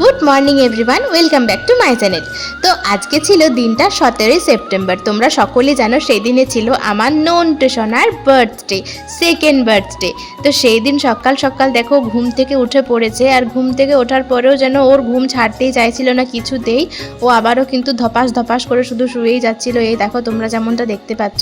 Good morning everyone welcome back to my channel তো আজকে ছিল দিনটা সতেরোই সেপ্টেম্বর। তোমরা সকলেই জানো সেই দিনে ছিল আমার নন টু সোনার বার্থডে সেকেন্ড বার্থডে তো সেই দিন সকাল সকাল দেখো ঘুম থেকে উঠে পড়েছে আর ঘুম থেকে ওঠার পরেও যেন ওর ঘুম ছাড়তেই চাইছিল না কিছুতেই। ও আবারও কিন্তু ধপাস ধপাস করে শুধু শুয়েই যাচ্ছিল। এই দেখো তোমরা যেমনটা দেখতে পাচ্ছ।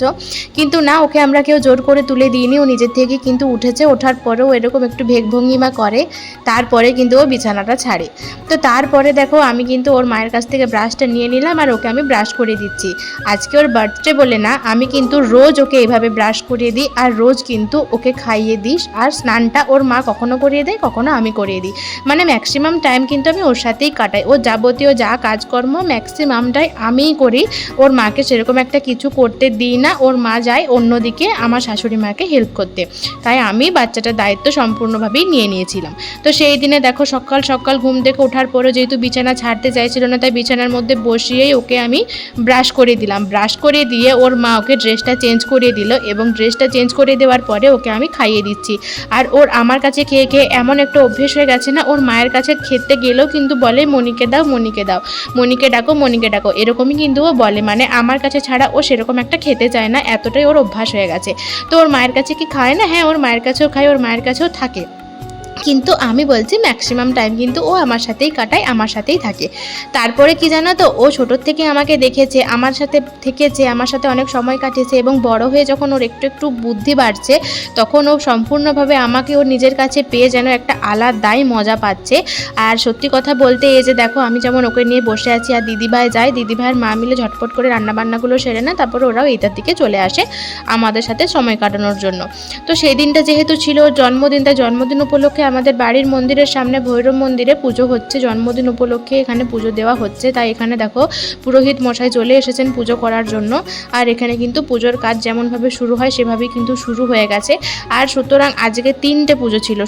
কিন্তু না, ওকে আমরা কেউ জোর করে তুলে দিইনি। ও নিজের থেকে কিন্তু উঠেছে। ওঠার পরেও এরকম একটু ভেগভঙ্গিমা করে। তারপরে কিন্তু ও বিছানাটা ছাড়ে। তো তারপরে দেখো আমি কিন্তু ওর মায়ের কাছ থেকে ব্রাশটা নিয়ে নিলাম আর ওকে আমি ব্রাশ করে দিচ্ছি। আজকে ওর বার্থডে বলে না, আমি কিন্তু রোজ ওকে এভাবে ব্রাশ করিয়ে দিই আর রোজ কিন্তু ওকে খাইয়ে দিস আর স্নানটা ওর মা কখনো করিয়ে দেয়, কখনো আমি করিয়ে দিই। মানে ম্যাক্সিমাম টাইম কিন্তু আমি ওর সাথেই কাটাই। ও যাবতীয় যা কাজকর্ম ম্যাক্সিমামটাই আমিই করি। ওর মাকে সেরকম একটা কিছু করতে দিই না। ওর মা যায় অন্যদিকে আমার শাশুড়ি মাকে হেল্প করতে। তাই আমি বাচ্চাটার দায়িত্ব সম্পূর্ণভাবেই নিয়ে নিয়েছিলাম। তো সেই দিনে দেখো সকাল সকাল ঘুম থেকে ওঠার পরও যেহেতু বিছানা ছাড়তে চাইছিল না, তাই বিছানার মধ্যে বসিয়েই ওকে আমি ব্রাশ করে দিলাম। ব্রাশ করে দিয়ে ওর মা ওকে ড্রেসটা চেঞ্জ করিয়ে দিল এবং ড্রেসটা চেঞ্জ করে দেওয়ার পরে ওকে আমি খাইয়ে দিচ্ছি। আর ওর আমার কাছে খেয়ে খেয়ে এমন একটা অভ্যেস হয়ে গেছে না, ওর মায়ের কাছে খেতে গেলেও কিন্তু বলে, মনিকে দাও মনিকে দাও, মনিকে ডাকো মনিকে ডাকো। এরকমই কিন্তু ও বলে মানে আমার কাছে ছাড়া ও সেরকম একটা খেতে চায় না, এতটাই ওর অভ্যাস হয়ে গেছে। তো ওর মায়ের কাছে কি খায় না? হ্যাঁ ওর মায়ের কাছেও খায়, ওর মায়ের কাছেও থাকে। কিন্তু আমি বলছি ম্যাক্সিমাম টাইম কিন্তু ও আমার সাথেই কাটায়, আমার সাথেই থাকে। তারপরে কি জানো তো, ও ছোটোর থেকে আমাকে দেখেছে, আমার সাথে থেকেছে, আমার সাথে অনেক সময় কাটিয়েছে এবং বড় হয়ে যখন ওর একটু একটু বুদ্ধি বাড়ছে, তখন ও সম্পূর্ণভাবে আমাকে ওর নিজের কাছে পেয়ে যেন একটা আলাদাই মজা পাচ্ছে। আর সত্যি কথা বলতে, এই যে দেখো, আমি যেমন ওকে নিয়ে বসে আছি, আর দিদিভাই যায়, দিদিভাইয়ের মা মিলে ঝটপট করে রান্নাবান্নাগুলো সেরে না তারপরে ওরাও এইটার দিকে চলে আসে আমাদের সাথে সময় কাটানোর জন্য। তো সেই দিনটা যেহেতু ছিল ওর জন্মদিন, তাই জন্মদিন উপলক্ষে আমাদের বাড়ির মন্দিরের সামনে ভৈরব মন্দিরে পুজো হচ্ছে। জন্মদিন উপলক্ষে এখানে পুজো দেওয়া হচ্ছে। তাই এখানে দেখো পুরোহিত মশাই চলে এসেছেন পুজো করার জন্য। আর এখানে কিন্তু পুজোর কাজ যেমনভাবে শুরু হয়, সেভাবেই কিন্তু শুরু হয়ে গেছে। আর সুতরাং আজকে তিনটে পুজো ছিল।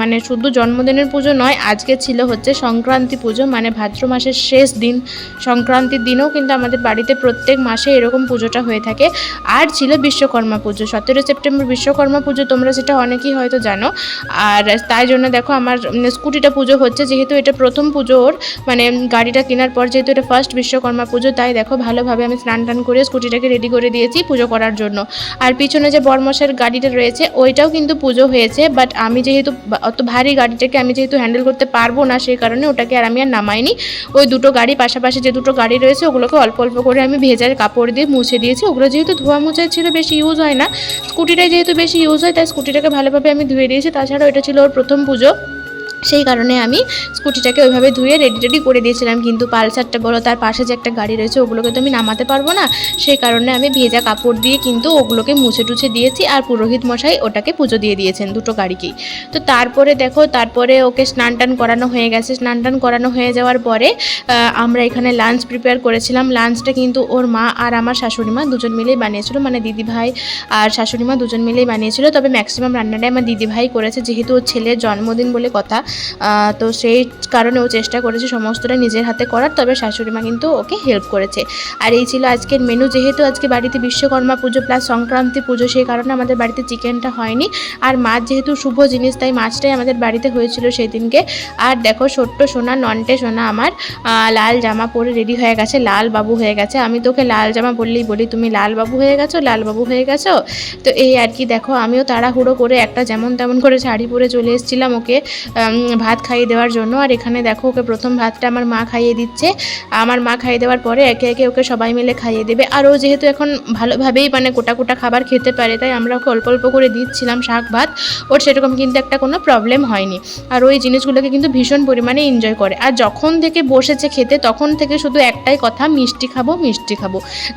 মানে শুধু জন্মদিনের পুজো নয়, আজকে ছিল হচ্ছে সংক্রান্তি পুজো। মানে ভাদ্র মাসের শেষ দিন, সংক্রান্তির দিনেও কিন্তু আমাদের বাড়িতে প্রত্যেক মাসে এরকম পুজোটা হয়ে থাকে। আর ছিল বিশ্বকর্মা পুজো। সতেরো সেপ্টেম্বর বিশ্বকর্মা পুজো, তোমরা সেটা অনেকেই হয়তো জানো। আর তাই জন্য দেখো আমার স্কুটিটা পুজো হচ্ছে, যেহেতু এটা প্রথম পুজো ওর মানে গাড়িটা কেনার পর যেহেতু এটা ফার্স্ট বিশ্বকর্মা পুজো, তাই দেখো ভালোভাবে আমি স্নান টান করে স্কুটিটাকে রেডি করে দিয়েছি পুজো করার জন্য। আর পিছনে যে বর্মশের গাড়িটা রয়েছে, ওইটাও কিন্তু পুজো হয়েছে বাট আমি যেহেতু অত ভারী গাড়িটাকে আমি যেহেতু হ্যান্ডেল করতে পারব না সেই কারণে ওটাকে আর আমি আর নামাইনি। ওই দুটো গাড়ি, পাশাপাশি যে দুটো গাড়ি রয়েছে, ওগুলোকে অল্প অল্প করে আমি ভেজার কাপড় দিয়ে মুছে দিয়েছি। ওগুলো যেহেতু ধোয়া মোছায় ছিল, বেশি ইউজ হয় না। স্কুটিটাই যেহেতু বেশি ইউজ হয়, তাই স্কুটিটাকে ভালোভাবে আমি ধুয়ে দিয়েছি। তাছাড়াও এটা ছিল ওর প্রথম পুজো সেই কারণে আমি স্কুটিটাকে ওইভাবে ধুয়ে রেডি রেডি করে দিয়েছিলাম। কিন্তু পালসারটা বলো, তার পাশে যে একটা গাড়ি রয়েছে, ওগুলোকে তো আমি নামাতে পারব না। সেই কারণে আমি ভেজা কাপড় দিয়ে কিন্তু ওগুলোকে মুছে টুছে দিয়েছি আর পুরোহিত মশাই ওটাকে পুজো দিয়ে দিয়েছেন দুটো গাড়িকেই। তো তারপরে দেখো, তারপরে ওকে স্নান টান করানো হয়ে গেছে। স্নান টান করানো হয়ে যাওয়ার পরে আমরা এখানে লাঞ্চ প্রিপেয়ার করেছিলাম। লাঞ্চটা কিন্তু ওর মা আর আমার শাশুড়ি মা দুজন মিলেই বানিয়েছিল মানে দিদি ভাই আর শাশুড়ি মা দুজন মিলেই বানিয়েছিল। তবে ম্যাক্সিমাম রান্নাটাই আমার দিদি ভাই করেছে। যেহেতু ওর ছেলের জন্মদিন বলে কথা তো সেই কারণে ও চেষ্টা করেছে সমস্তটা নিজের হাতে করার, তবে শাশুড়ি মা কিন্তু ওকে হেল্প করেছে। আর এই ছিল আজকের মেনু যেহেতু আজকে বাড়িতে বিশ্বকর্মা পুজো প্লাস সংক্রান্তি পুজো, সেই কারণে আমাদের বাড়িতে চিকেনটা হয়নি। আর মাছ যেহেতু শুভ জিনিস, তাই মাছটাই আমাদের বাড়িতে হয়েছিল সেই দিনকে আর দেখো ছোট্ট সোনা, নন্টে সোনা আমার লাল জামা পরে রেডি হয়ে গেছে, লাল বাবু হয়ে গেছে। আমি তোকে লাল জামা বললেই বলি, তুমি লাল বাবু হয়ে গেছো, লাল বাবু হয়ে গেছো? তো এই আর কি, দেখো আমিও তাড়াহুড়ো করে একটা যেমন তেমন করে শাড়ি পরে চলে এসেছিলাম ওকে ভাত খাইয়ে দেওয়ার জন্য। আর এখানে দেখো, ওকে প্রথম ভাতটা আমার মা খাইয়ে দিচ্ছে। আমার মা খাইয়ে দেওয়ার পরে একে একে ওকে সবাই মিলে খাইয়ে দেবে। আর ও যেহেতু এখন ভালোভাবেই মানে গোটা কোটা খাবার খেতে পারে, তাই আমরা ওকে অল্প অল্প করে দিচ্ছিলাম শাক ভাত। ওর সেরকম কিন্তু একটা কোনো প্রবলেম হয়নি। আর ওই জিনিসগুলোকে কিন্তু ভীষণ পরিমাণে এনজয় করে। আর যখন থেকে বসেছে খেতে, তখন থেকে শুধু একটাই কথা, মিষ্টি খাব মিষ্টি খাব।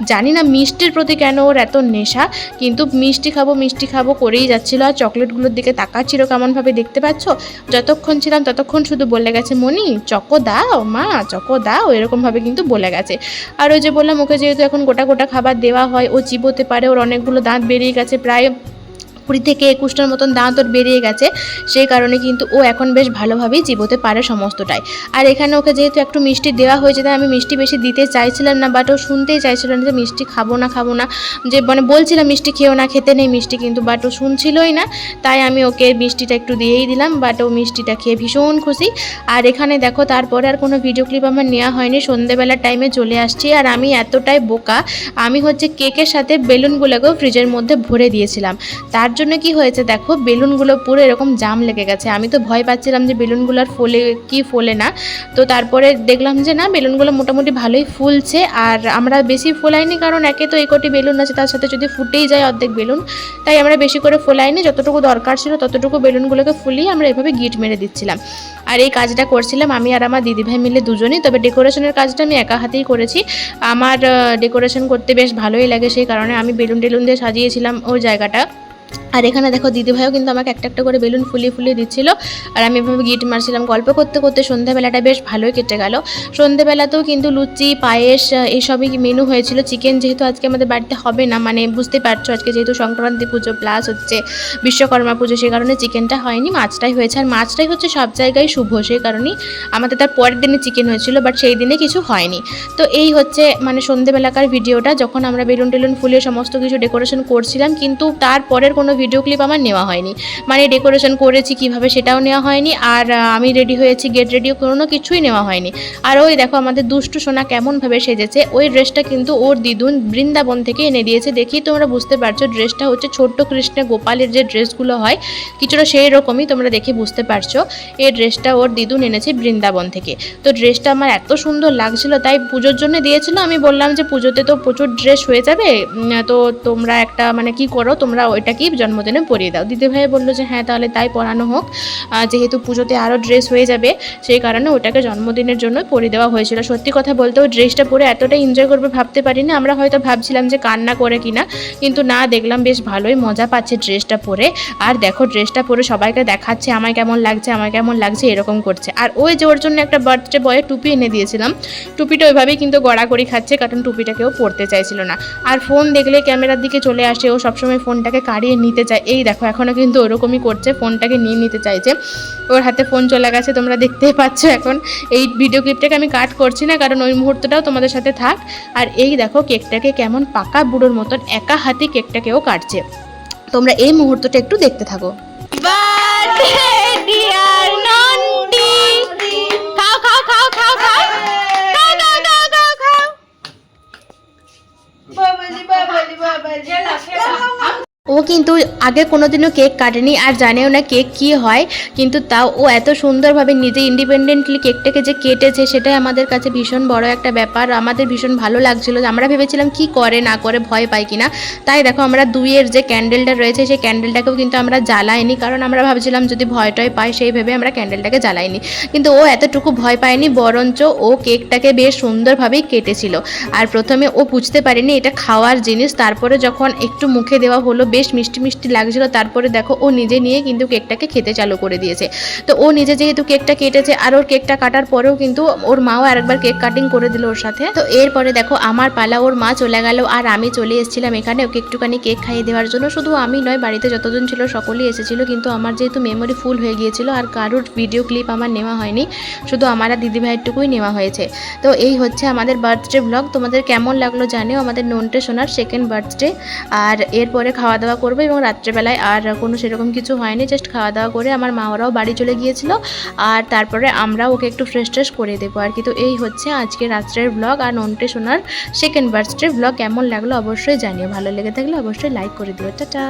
জানি না মিষ্টির প্রতি কেন ওর এত নেশা, কিন্তু মিষ্টি খাব মিষ্টি খাব করেই যাচ্ছিল। আর চকলেটগুলোর দিকে তাকাচ্ছিল কেমনভাবে দেখতে পাচ্ছ? যতক্ষণ ছিলাম ততক্ষণ শুধু বলে গেছে মনি চকো দাও, মা, চকো দাও এরকমভাবে কিন্তু বলে গেছে। আর ওই যে বললাম, ওকে যেহেতু এখন গোটা গোটা খাবার দেওয়া হয়, ও চিবোতে পারে, ওর অনেকগুলো দাঁত বেরিয়ে গেছে, প্রায় কুড়ি থেকে একুশটার মতন দাঁত ওর বেরিয়ে গেছে, সেই কারণে কিন্তু ও এখন বেশ ভালোভাবেই চিবোতে পারে সমস্তটাই। আর এখানে ওকে যেহেতু একটু মিষ্টি দেওয়া হয়েছে, তাই আমি মিষ্টি বেশি দিতে চাইছিলাম না বাট ও শুনতেই চাইছিল না যে মিষ্টি খাব না খাব না। যে মানে বলছিলাম মিষ্টি খেয়েও না, খেতে নেই মিষ্টি কিন্তু বাট ও শুনছিলই না, তাই আমি ওকে মিষ্টিটা একটু দিয়েই দিলাম বাট ও মিষ্টিটা খেয়ে ভীষণ খুশি। আর এখানে দেখো, তারপরে আর কোনো ভিডিও ক্লিপ আমার নেওয়া হয়নি, সন্ধেবেলার টাইমে চলে আসছি, আর আমি এতটাই বোকা, আমি হচ্ছে কেকের সাথে বেলুনগুলোকেও ফ্রিজের মধ্যে ভরে দিয়েছিলাম। তার জন্য কি হয়েছে দেখো, বেলুনগুলো পুরো এরকম জাম লেগে গেছে। আমি তো ভয় পাচ্ছিলাম যে বেলুনগুলো আর ফোলে, কি ফোলে না। তো তারপরে দেখলাম যে না, বেলুনগুলো মোটামুটি ভালোই ফুলছে। আর আমরা বেশি ফোলাইনি কারণ একে তো এই কটি বেলুন আছে, তার সাথে যদি ফুটেই যায় অর্ধেক বেলুন, তাই আমরা বেশি করে ফোলাইনি। যতটুকু দরকার ছিল ততটুকু বেলুনগুলোকে ফুলিয়ে আমরা এভাবে গিট মেরে দিচ্ছিলাম। আর এই কাজটা করছিলাম আমি আর আমার দিদিভাই মিলে দুজনেই, তবে ডেকোরেশনের কাজটা আমি একা হাতেই করেছি। আমার ডেকোরেশন করতে বেশ ভালোই লাগে সেই কারণে আমি বেলুন টেলুন দিয়ে সাজিয়েছিলাম ওই জায়গাটা। আর এখানে দেখো দিদিভাইও কিন্তু আমাকে একটা একটা করে বেলুন ফুলিয়ে ফুলিয়ে দিচ্ছিল। আর আমি এভাবে গিট মারছিলাম, গল্প করতে করতে সন্ধ্যাবেলাটা বেশ ভালোই কেটে গেল। সন্ধ্যাবেলাতেও কিন্তু লুচি, পায়েস এইসবই মেনু হয়েছিল। চিকেন যেহেতু আজকে আমাদের বাড়িতে হবে না মানে বুঝতে পারছ আজকে যেহেতু সংক্রান্তি পুজো প্লাস হচ্ছে বিশ্বকর্মা পুজো সেই কারণে চিকেনটা হয়নি, মাছটাই হয়েছে। আর মাছটাই হচ্ছে সব জায়গায় শুভ সেই কারণেই আমাদের তার পরের দিনে চিকেন হয়েছিল বাট সেই দিনে কিছু হয়নি। তো এই হচ্ছে মানে সন্ধেবেলাকার ভিডিওটা যখন আমরা বেলুন টেলুন ফুলিয়ে সমস্ত কিছু ডেকোরেশন করছিলাম, কিন্তু তারপরের কোনো ভিডিও ক্লিপ আমার নেওয়া হয়নি। মানে ডেকোরেশন করেছি, কীভাবে সেটাও নেওয়া হয়নি, আর আমি রেডি হয়েছি গেট রেডিও কোনো কিছুই নেওয়া হয়নি। আর ওই দেখো আমাদের দুষ্টু সোনা কেমনভাবে সেজেছে। ওই ড্রেসটা কিন্তু ওর দিদুন বৃন্দাবন থেকে এনে দিয়েছে। দেখি তোমরা বুঝতে পারছ ড্রেসটা হচ্ছে ছোট্ট কৃষ্ণ গোপালের যে ড্রেসগুলো হয়, কিছুটা সেই রকমই তোমরা দেখে বুঝতে পারছ। এই ড্রেসটা ওর দিদুন এনেছে বৃন্দাবন থেকে। তো ড্রেসটা আমার এত সুন্দর লাগছিল, তাই পুজোর জন্য দিয়েছিল। আমি বললাম যে পুজোতে তো প্রচুর ড্রেস হয়ে যাবে। তো তোমরা একটা মানে কি করো, তোমরা ওইটাকেই জন্মদিনে পরিয়ে দাও। দিদি দিদিভাই বলল যে হ্যাঁ তাহলে তাই পরানো হোক। যেহেতু পুজোতে আরও ড্রেস হয়ে যাবে, সেই কারণে ওটাকে জন্মদিনের জন্য পরিয়ে দেওয়া হয়েছিল। সত্যি কথা বলতে ড্রেসটা পরে এতটা এনজয় করবে ভাবতে পারিনি। আমরা হয়তো ভাবছিলাম যে, কান্না করে কিনা, কিন্তু না, দেখলাম বেশ ভালোই মজা পাচ্ছে ড্রেসটা পরে। আর দেখো ড্রেসটা পরে সবাইকে দেখাচ্ছে, আমায় কেমন লাগছে, আমায় কেমন লাগছে, এরকম করছে। আর ওই যে, ওর জন্য একটা বার্থডে বয়ে টুপি এনে দিয়েছিলাম। টুপিটা ওইভাবেই কিন্তু গড়াগড়ি খাচ্ছে, কারণ টুপিটা কেউ পরতে চাইছিল না। আর ফোন দেখলে ক্যামেরার দিকে চলে আসে, ও সবসময় ফোনটাকে কাড়িয়ে নিতে চায়। এই দেখো এখনও কিন্তু ওরকমই করছে, ফোনটাকে নিয়ে নিতে চাইছে। ওর হাতে ফোন চলে গেছে, তোমরা দেখতেই পাচ্ছ এখন। এই ভিডিও ক্লিপটাকে আমি কাট করছি না, কারণ ওই মুহূর্তটাও তোমাদের সাথে থাক। আর এই দেখো কেকটাকে কেমন পাকা বুড়োর মতন একা হাতে কেকটাকেও কাটছে। তোমরা এই মুহূর্তটা একটু দেখতে থাকো। কিন্তু আগে কোনোদিনও কেক কাটেনি আর জানেও না কেক কি হয়। কিন্তু তাও ও এত সুন্দরভাবে নিজে ইন্ডিপেন্ডেন্টলি কেকটাকে যে কেটেছে সেটাই আমাদের কাছে ভীষণ বড় একটা ব্যাপার। আমাদের ভীষণ ভালো লাগছিল। আমরা ভেবেছিলাম কি করে না করে ভয় পাই কিনা। তাই দেখো আমরা দুইয়ের যে ক্যান্ডেলটা রয়েছে সেই ক্যান্ডেলটাকেও কিন্তু আমরা জ্বালাইনি। কারণ আমরা ভাবছিলাম যদি ভয় টয় পাই সেই ভেবে আমরা ক্যান্ডেলটাকে জ্বালাইনি। কিন্তু ও এতটুকু ভয় পায়নি, বরঞ্চ ও কেকটাকে বেশ সুন্দরভাবেই কেটেছিল। আর প্রথমে ও বুঝতে পারেনি এটা খাওয়ার জিনিস। তারপরে যখন একটু মুখে দেওয়া হলো, বেশ মিষ্টি মিষ্টি লাগছিল, তারপরে দেখো ও নিজে নিয়ে কিন্তু কেকটাকে খেতে চালু করে দিয়েছে। তো ও নিজে যেহেতু কেকটা কেটেছে, আর ওর কেকটা কাটার পরেও কিন্তু ওর মাও আরেকবার কেক কাটিং করে দিল ওর সাথে। তো এরপরে দেখো আমার পালা, ওর মা চলে গেল, আর আমি চলে এসেছিলাম এখানে ওকে একটুখানি কেক খাইয়ে দেওয়ার জন্য। শুধু আমি নয়, বাড়িতে যতজন ছিল সকলেই এসেছিল, কিন্তু আমার যেহেতু মেমোরি ফুল হয়ে গিয়েছিল, আর কারোর ভিডিও ক্লিপ আমার নেওয়া হয়নি, শুধু আমার আর দিদিভাইটুকুই নেওয়া হয়েছে। তো এই হচ্ছে আমাদের বার্থডে ব্লগ তোমাদের কেমন লাগল জানিও, আমাদের নন্টে সোনার সেকেন্ড বার্থডে আর এরপরে খাওয়া দাওয়া করব এবং রাত্রেবেলায় আর কোনো সেরকম কিছু হয়নি জাস্ট খাওয়া দাওয়া করে আমার মা ওরাও বাড়ি চলে গিয়েছিল। আর তারপরে আমরা ওকে একটু ফ্রেশ ট্রেশ করে দেবো আর কি। তো এই হচ্ছে আজকে রাত্রের ব্লগ আর নন্টে সোনার সেকেন্ড বার্থডে ব্লগ কেমন লাগল অবশ্যই জানিও, ভালো লেগে থাকলে অবশ্যই লাইক করে দিও। টাটা!